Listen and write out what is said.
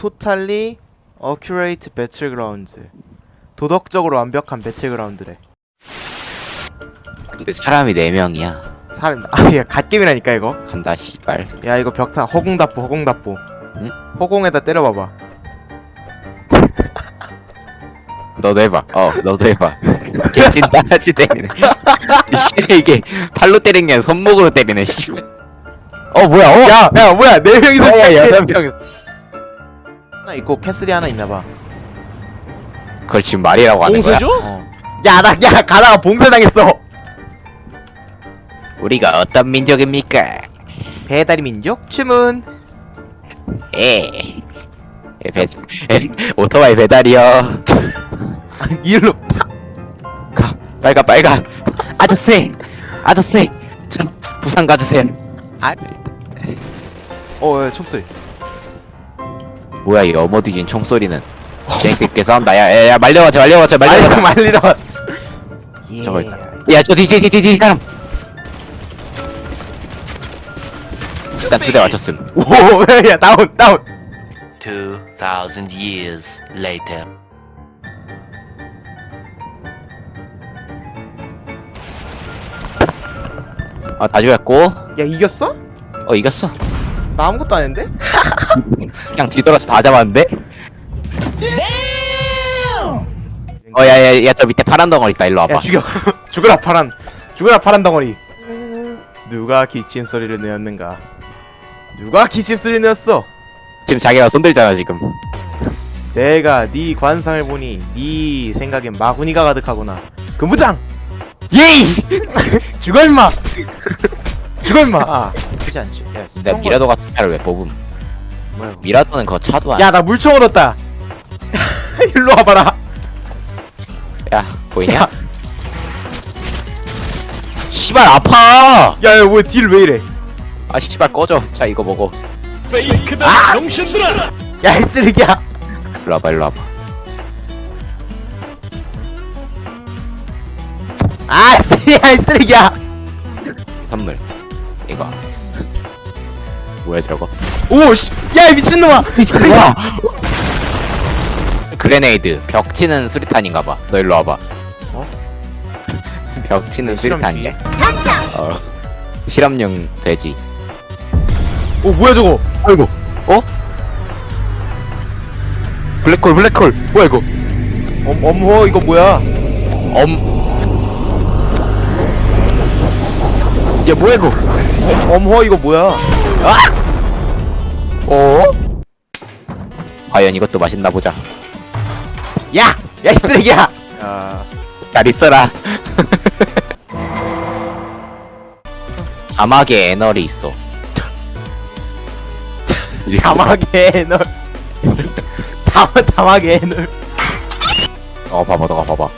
토탈리 어큐레이트 배틀그라운드 도덕적으로 완벽한 배틀그라운드래. 근데 사람이 4명이야. 사람 아야 갓겜이라니까 이거? 간다 씨발. 야 이거 벽타 허공답보 허공답보. 응? 허공에다 때려봐봐. 너도 해봐. 어 너도 해봐. 개찐 따라지 때리네 씨 이게 팔로 때린 게 아니라 손목으로 때리네 씨발. 어 뭐야 어? 야! 야 뭐야 네 명이서 야 시작해. 여덟 명 하나 있고 캐슬이 하나 있나봐. 그걸 지금 말이라고 하는 거야? 봉쇄죠? 어. 야나 야 가다가 봉쇄당했어. 우리가 어떤 민족입니까? 배다리 민족? 주문. 에, 에, 배, 에 오토바이 배달이요. 일로 가 빨가 빨가. 아저씨 아저씨 저 부산 가주세요. 아어 야, 총소리 뭐야 이 어머 뒤진 총소리는. 쟤네끼리 싸운다. 야야야 말려가자 말려가자 말려가자. 말리다 예. 저거 야저 뒤 뒤 뒤뒤 사람. 일단 두 대 맞췄음. 오야 다운 다운. 2000 years later. 아다 죽였고. 야 이겼어? 어 이겼어 나 아무것도 안 했는데? 그냥 뒤돌아서 다 잡았는데? 어 야 야 야 저 밑에 파란 덩어리 있다. 일로 와봐. 야 죽여. 죽어라 파란. 죽어라 파란 덩어리. 누가 기침 소리를 내었는가? 누가 기침 소리를 내었어? 지금 자기가 손들잖아 지금. 내가 네 관상을 보니 네 생각엔 마구니가 가득하구나. 금부장! 예이! 죽어 임마! 죽어 임마! 아 그지 않지. 야 내가 스턴 미라도 같은 차를 왜 뽑음? 뭐야 이거. 미라도는 그거 차도 아니야. 야 나 물총 얻었다. 일로 와봐라. 야 보이냐? 씨발 아파! 야 야 왜 딜 왜 이래? 아 씨발 꺼져. 자 이거 먹어. 페이크다, 병신들아! 야 이 쓰레기야. 일로 와봐 일로 와봐. 아 쓰레기야 이 쓰레기야. 선물. 이거 뭐야 저거? 오씨야 미친놈아. 와 그레네이드. 벽 치는 수리탄인가 봐. 너 일로 와봐. 어? 벽 치는 실험기? 수리탄이야? 어. 실험용 돼지. 오 뭐야 저거? 아이고. 어? 블랙홀 블랙홀. 뭐야 이거? 엄 엄호 이거 뭐야? 엄. 야 뭐야 이거? 엄호 이거 뭐야 어? 과연 이것도 맛있나 보자. 야! 야 이 쓰레기야 야 잘 있어라. 자막에 애널이 있어. 담하게 널 담, 담하게 널어 봐봐 너가 봐봐.